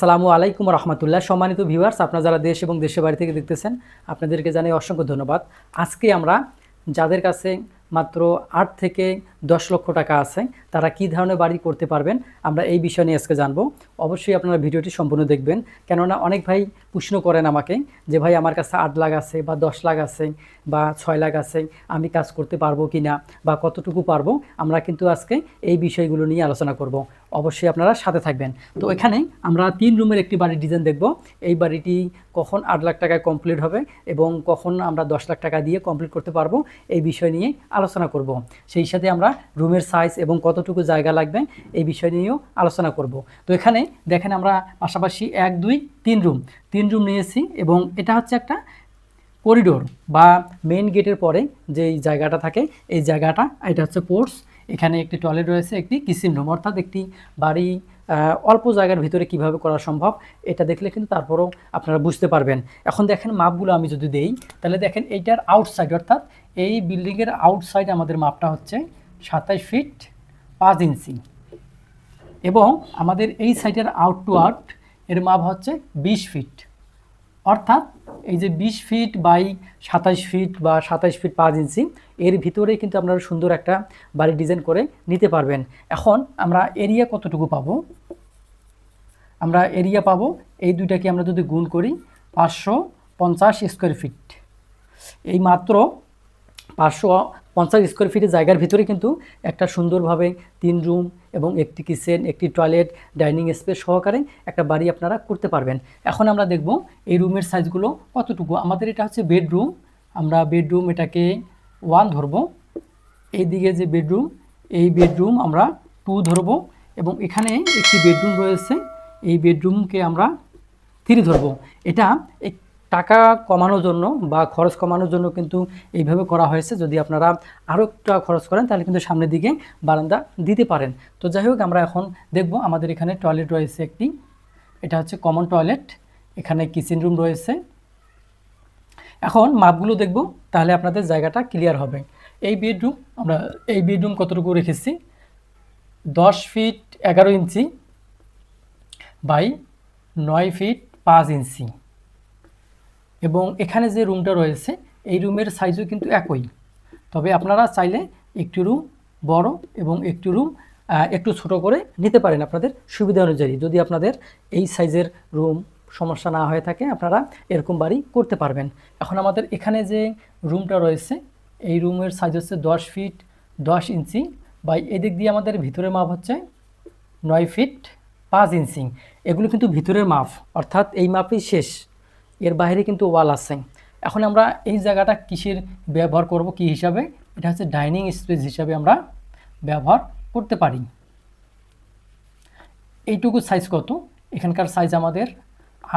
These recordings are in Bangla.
আসসালামু আলাইকুম রহমতুল্লাহ। সম্মানিত ভিউয়ার্স আপনারা যারা দেশ এবং দেশের বাড়ি থেকে দেখতেছেন, আপনাদেরকে জানাই অসংখ্য ধন্যবাদ। আজকে আমরা যাদের কাছে মাত্র আট থেকে দশ লক্ষ টাকা আছে, তারা কি ধরনের বাড়ি করতে পারবেন, আমরা এই বিষয় নিয়ে আজকে জানব। অবশ্যই আপনারা ভিডিওটি সম্পূর্ণ দেখবেন। কেননা অনেক ভাই প্রশ্ন করেন আমাকে যে, ভাই, আমার কাছে আট লাখ আছে বা দশ লাখ আছে বা ছয় লাখ আছে, আমি কাজ করতে পারব কি না বা কতটুকু পারব? আমরা কিন্তু আজকে এই বিষয়গুলো নিয়ে আলোচনা করব। অবশ্যই আপনারা সাথে থাকবেন। তো এখানে আমরা তিন রুমের একটি বাড়ির ডিজাইন দেখব। এই বাড়িটি কখন আট লাখ টাকায় কমপ্লিট হবে এবং কখন আমরা দশ লাখ টাকা দিয়ে কমপ্লিট করতে পারব এই বিষয় নিয়ে আলোচনা করব। সেই সাথে আমরা রুমের সাইজ এবং কতটুকু জায়গা লাগবে এই বিষয় নিয়েও আলোচনা করব। তো এখানে দেখেন আমরা পাশাপাশি এক, দুই, তিন রুম তিন রুম নিয়েছি এবং এটা হচ্ছে একটা করিডোর বা মেইন গেটের পরে যে জায়গাটা থাকে, এই জায়গাটা, এটা হচ্ছে পোর্টস এখানে একটি টয়লেট রয়েছে, একটি কিচেন রুম অর্থাৎ একটি বাড়ি অল্প জায়গার ভিতরে কীভাবে করা সম্ভব, এটা দেখলে কিন্তু তারপরেও আপনারা বুঝতে পারবেন। এখন দেখেন মাপগুলো আমি যদি দেই, তাহলে দেখেন এইটার আউটসাইড অর্থাৎ এই বিল্ডিংয়ের আউটসাইড আমাদের মাপটা হচ্ছে সাতাইশ ফিট পাঁচ ইঞ্চি এবং আমাদের এই সাইডের আউট এর মাপ হচ্ছে বিশ ফিট। অর্থাৎ এই যে বিশ ফিট বাই সাতাইশ ফিট বা সাতাইশ ফিট পাঁচ ইঞ্চি, এর ভিতরে কিন্তু আপনারা সুন্দর একটা বাড়ি ডিজাইন করে নিতে পারবেন। এখন আমরা এরিয়া কতটুকু পাবো? আমরা এরিয়া পাবো, এই দুইটাকে আমরা যদি গুণ করি, পাঁচশো পঞ্চাশ স্কোয়ার ফিট। এই মাত্র পাঁচশো পঞ্চাশ স্কোয়ার ফিটের জায়গার ভিতরে কিন্তু একটা সুন্দরভাবে তিন রুম এবং একটি কিচেন একটি টয়লেট ডাইনিং স্পেস সহকারে একটা বাড়ি আপনারা করতে পারবেন। এখন আমরা দেখব এই রুমের সাইজগুলো কতটুকু। আমাদের এটা হচ্ছে বেডরুম আমরা বেডরুম এটাকে ওয়ান ধরবো। এইদিকে যে বেডরুম এই বেডরুম আমরা টু ধরবো এবং এখানে একটি বেডরুম রয়েছে। এই বেডরুমকে আমরা থ্রি ধরবো। এটা টাকা কমানোর জন্য বা খরচ কমানোর জন্য কিন্তু এইভাবে করা হয়েছে। যদি আপনারা আরও একটু খরচ করেন, তাহলে কিন্তু সামনের দিকে বারান্দা দিতে পারেন। তো যাই হোক, আমরা এখন দেখব আমাদের এখানে টয়লেট রয়েছে একটি। এটা হচ্ছে কমন টয়লেট। এখানে কিচেন রুম রয়েছে। এখন মাপগুলো দেখব, তাহলে আপনাদের জায়গাটা ক্লিয়ার হবে। এই বেডরুম, আমরা এই বেডরুম কতটুকু রেখেছি? দশ ফিট এগারো ইঞ্চি বাই নয় ফিট পাঁচ ইঞ্চি। এবং এখানে যে রুমটা রয়েছে, এই রুমের সাইজও কিন্তু একই। তবে আপনারা চাইলে একটি রুম বড় এবং একটি রুম একটু ছোট করে নিতে পারেন আপনাদের সুবিধা অনুযায়ী। যদি আপনাদের এই সাইজের রুম সমস্যা না হয়ে থাকে, আপনারা এরকম বাড়ি করতে পারবেন। এখন আমাদের এখানে যে রুমটা রয়েছে, এই রুমের সাইজ হচ্ছে দশ ফিট দশ ইঞ্চি বা এদিক দিয়ে আমাদের ভিতরের মাপ হচ্ছে নয় ফিট পাঁচ ইঞ্চি এগুলো কিন্তু ভিতরের মাপ, অর্থাৎ এই মাপই শেষ। এর বাইরে কিন্তু ওয়াল আছে। এখন আমরা এই জায়গাটা কিসের ব্যবহার করব, কি হিসাবে? এটা হচ্ছে ডাইনিং স্পেস হিসাবে আমরা ব্যবহার করতে পারি। এইটুকু সাইজ কত? এখানকার সাইজ আমাদের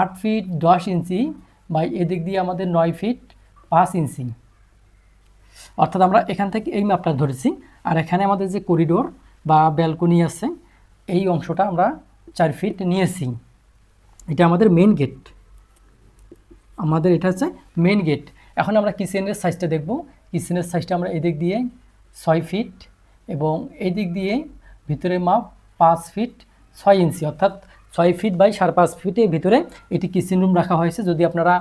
আট ফিট দশ ইঞ্চি বা এদিক দিয়ে আমাদের নয় ফিট পাঁচ ইঞ্চি। অর্থাৎ আমরা এখান থেকে এই মাপটা ধরেছি। আর এখানে আমাদের যে করিডোর বা ব্যালকনি আছে, এই অংশটা আমরা চার ফিট নিয়েছি। এটা আমাদের মেন গেট আমাদের এটা হচ্ছে মেন গেট এখন আমরা কিচেনের সাইজটা দেখব। কিচেনের সাইজটা আমরা এদিক দিয়ে ছয় ফিট এবং এদিক দিয়ে ভিতরে মাপ পাঁচ ফিট ছয় ইঞ্চি অর্থাৎ ছয় ফিট বাই সাড়ে পাঁচ ফিটের ভিতরে এটি কিচেন রুম রাখা হয়েছে। যদি আপনারা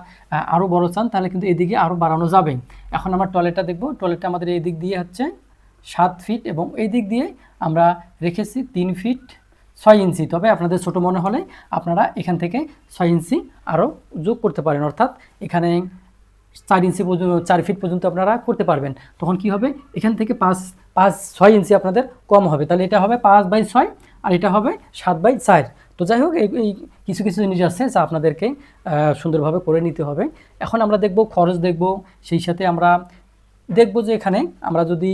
আরও বড় চান, তাহলে কিন্তু এদিকে আরও বাড়ানো যাবে। এখন আমরা টয়লেটটা দেখব। টয়লেটটা আমাদের এই দিক দিয়ে হচ্ছে সাত ফিট এবং এই দিক দিয়ে আমরা রেখেছি তিন ফিট ছয় ইঞ্চি। তবে আপনাদের ছোট মনে হলে আপনারা এখান থেকে ছয় ইঞ্চি আরও যোগ করতে পারেন। অর্থাৎ এখানে চার ইঞ্চি পর্যন্ত, চার ফিট পর্যন্ত আপনারা করতে পারবেন। তখন কি হবে? এখান থেকে পাঁচ পাঁচ, ছয় ইঞ্চি আপনাদের কম হবে। তাহলে এটা হবে পাঁচ বাই ছয় আর এটা হবে সাত বাই চার। তো যাই হোক, এই কিছু কিছু জিনিস আছে যা আপনাদেরকে সুন্দরভাবে করে নিতে হবে। এখন আমরা দেখব খরচ দেখব। সেই সাথে আমরা দেখব যে এখানে আমরা যদি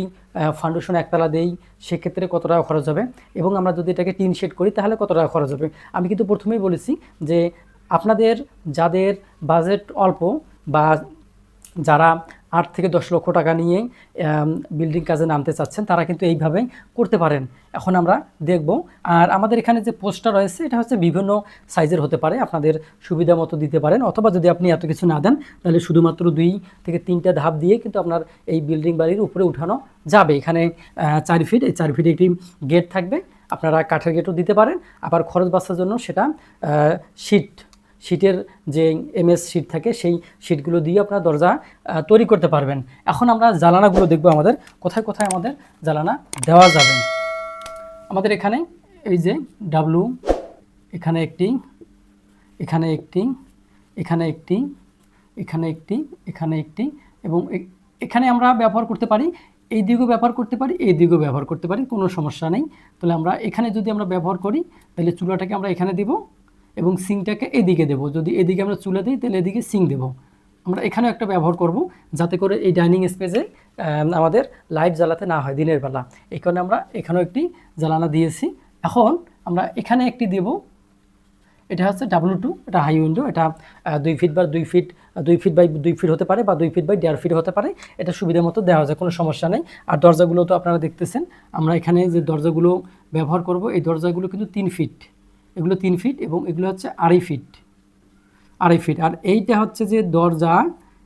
ফাউন্ডেশন একতলা দেই, সেক্ষেত্রে কত টাকা খরচ হবে? এবং আমরা যদি এটাকে টিন শেড করি, তাহলে কত টাকা খরচ হবে? আমি কিন্তু প্রথমেই বলেছি যে আপনাদের, যাদের বাজেট অল্প বা যারা আট থেকে দশ লক্ষ টাকা নিয়ে বিল্ডিং কাজে নামতে চাচ্ছেন, তারা কিন্তু এইভাবেই করতে পারেন। এখন আমরা দেখব। আর আমাদের এখানে যে পোস্টটা রয়েছে, এটা হচ্ছে বিভিন্ন সাইজের হতে পারে, আপনাদের সুবিধা মতো দিতে পারেন, অথবা যদি আপনি এত কিছু না দেন, তাহলে শুধুমাত্র দুই থেকে তিনটা ধাপ দিয়ে কিন্তু আপনার এই বিল্ডিং বাড়ির উপরে উঠানো যাবে। এখানে চার ফিট এই চার ফিটে একটি গেট থাকবে, আপনারা কাঠের গেটও দিতে পারেন, আবার খরচ বাঁচার জন্য সেটা শিট শিটের যে এমএস শিট থাকে, সেই শিটগুলো দিয়ে আপনারা দরজা তৈরি করতে পারবেন। এখন আমরা জ্বালানাগুলো দেখব আমাদের। কোথায় কোথায় আমাদের জ্বালানা দেওয়া যাবে? আমাদের এখানে এই যে ডাব্লু এখানে একটি এখানে একটি এখানে একটি এখানে একটি এখানে একটি এবং এখানে আমরা ব্যবহার করতে পারি, এই দিকেও ব্যবহার করতে পারি, এই দিকেও ব্যবহার করতে পারি, কোনো সমস্যা নেই। তাহলে আমরা এখানে যদি আমরা ব্যবহার করি, তাহলে চুলাটাকে আমরা এখানে দিব। এবং সিংটাকে এদিকে দেব। যদি এদিকে আমরা চুলা দিই, তাহলে এদিকে সিং দেব। আমরা এখানেও একটা ব্যবহার করব, যাতে করে এই ডাইনিং স্পেসে আমাদের লাইট জ্বালাতে না হয় দিনের বেলা। এই কারণে আমরা এখানেও একটি জ্বালানা দিয়েছি। এখন আমরা এখানে একটি দেব। এটা হচ্ছে ডাব্লু টু এটা হাই উইন্ডো এটা দুই ফিট বা দুই ফিট দুই ফিট বাই দুই ফিট হতে পারে বা দুই ফিট বাই দেড় ফিট হতে পারে। এটা সুবিধা মতো দেওয়া যায়, কোনো সমস্যা নেই। আর দরজাগুলো তো আপনারা দেখতেছেন, আমরা এখানে যে দরজাগুলো ব্যবহার করব, এই দরজাগুলো কিন্তু তিন ফিট এগুলো তিন ফিট এবং এগুলো হচ্ছে আড়াই ফিট আড়াই ফিট আর এইটা হচ্ছে যে দরজা,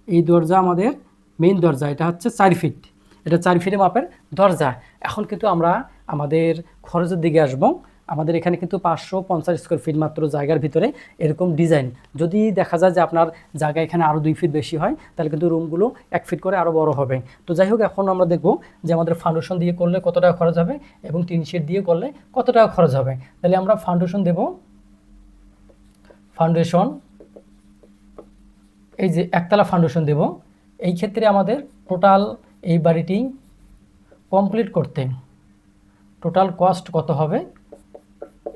এই দরজা আমাদের মেইন দরজা, এটা হচ্ছে চার ফিট এটা চার ফিটে মাপের দরজা। এখন কিন্তু আমরা আমাদের খরচের দিকে আসব। আমাদের এখানে কিন্তু পাঁচশো পঞ্চাশ স্কোয়ার ফিট মাত্র জায়গার ভিতরে এরকম ডিজাইন যদি দেখা যায় যে আপনার জায়গা এখানে আরও দুই ফিট বেশি হয়, তাহলে কিন্তু রুমগুলো এক ফিট করে আরও বড় হবে। তো যাই হোক, এখন আমরা দেখব যে আমাদের ফাউন্ডেশন দিয়ে করলে কত টাকা খরচ হবে এবং টিন শেড দিয়ে করলে কত টাকা খরচ হবে। তাহলে আমরা ফাউন্ডেশন দেব। ফাউন্ডেশন এই যে একতলা ফাউন্ডেশন দেব। এই ক্ষেত্রে আমাদের টোটাল এই বাড়িটি কমপ্লিট করতে। টোটাল কস্ট কত হবে?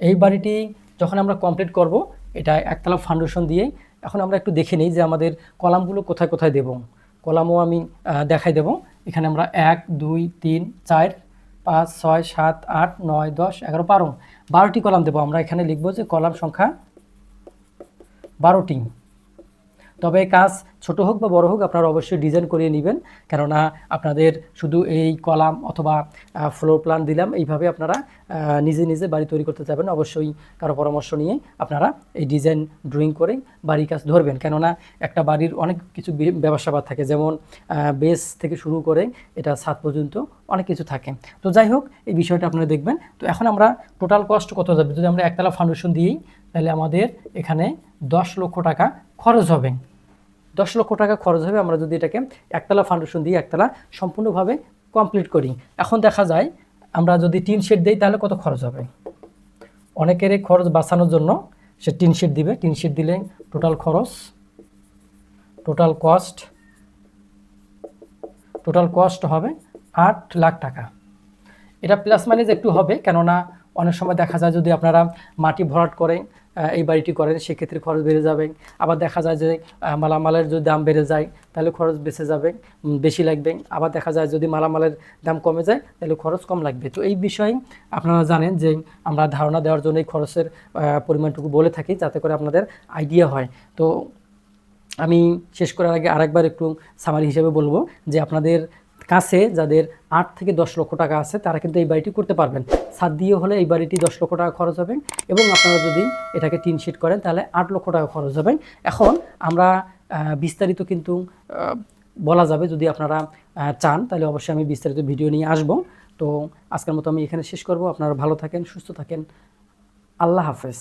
এই বাড়িটি যখন আমরা কমপ্লিট করব, এটা একতলা ফাউন্ডেশন দিয়েই এখন আমরা একটু দেখে নিই যে আমাদের কলামগুলো কোথায় কোথায় দেব। কলামও আমি দেখাই দেব। এখানে আমরা এক, দুই, তিন, চার, পাঁচ, ছয়, সাত, আট, নয়, দশ, এগারো, বারো, বারোটি কলাম দেবো। আমরা এখানে লিখব যে কলাম সংখ্যা বারোটি। তবে কাজ ছোট হোক বা বড় হোক, আপনারা অবশ্যই ডিজাইন করিয়ে নেবেন। কেননা আপনাদের শুধু এই কলাম অথবা ফ্লোর প্ল্যান দিলাম, এইভাবে আপনারা নিজে নিজে বাড়ি তৈরি করতে যাবেন অবশ্যই কারও পরামর্শ নিয়ে আপনারা এই ডিজাইন ড্রয়িং করে বাড়ির কাজ ধরবেন। কেননা একটা বাড়ির অনেক কিছু বি- ব্যবসা থাকে। যেমন বেস থেকে শুরু করে এটা ছাদ পর্যন্ত অনেক কিছু থাকে। তো যাই হোক, এই বিষয়টা আপনারা দেখবেন। তো এখন আমরা টোটাল কস্ট কত যাবে? যদি আমরা একতলা ফাউন্ডেশন দিই তাহলে আমাদের এখানে দশ লক্ষ টাকা খরচ হবে। দশ লক্ষ টাকা খরচ হবে, আমরা যদি এটাকে একতলা ফাউন্ডেশন দিয়ে একতলা সম্পূর্ণভাবে কমপ্লিট করি। এখন দেখা যায়, আমরা যদি টিন শেড দিই, তাহলে কত খরচ হবে? অনেকের এই খরচ বাঁচানোর জন্য সে টিন শেড দিবে। টিন শেড দিলে টোটাল খরচ টোটাল কস্ট টোটাল কস্ট হবে আট লাখ টাকা। এটা প্লাস মাইনাস একটু হবে, কেননা অনেক সময় দেখা যায় যদি আপনারা মাটি ভরাট করেন এই বাড়িটি করেন, সেক্ষেত্রে খরচ বেড়ে যাবে। আবার দেখা যায় যে মালামালের যদি দাম বেড়ে যায়, তাহলে খরচ বেঁচে যাবে বেশি লাগবে। আবার দেখা যায় যদি মালামালের দাম কমে যায়, তাহলে খরচ কম লাগবে। তো এই বিষয়ে আপনারা জানেন যে, আমরা ধারণা দেওয়ার জন্য এই খরচের পরিমাণটুকু বলে থাকি, যাতে করে আপনাদের আইডিয়া হয়। তো আমি শেষ করার আগে আরেকবার একটু সামারি হিসেবে বলব যে, আপনাদের কাছে যাদের আট থেকে দশ লক্ষ টাকা আছে, তারা কিন্তু এই বাড়িটি করতে পারবেন। সাত দিয়ে হলে এই বাড়িটি দশ লক্ষ টাকা খরচ হবে এবং আপনারা যদি এটাকে টিন শিট করেন, তাহলে আট লক্ষ টাকা খরচ হবে। এখন আমরা বিস্তারিত কিন্তু বলা যাবে যদি আপনারা চান, তাহলে অবশ্যই আমি বিস্তারিত ভিডিও নিয়ে আসব। তো আজকের মতো আমি এখানে শেষ করব। আপনারা ভালো থাকেন, সুস্থ থাকেন। আল্লাহ হাফেজ।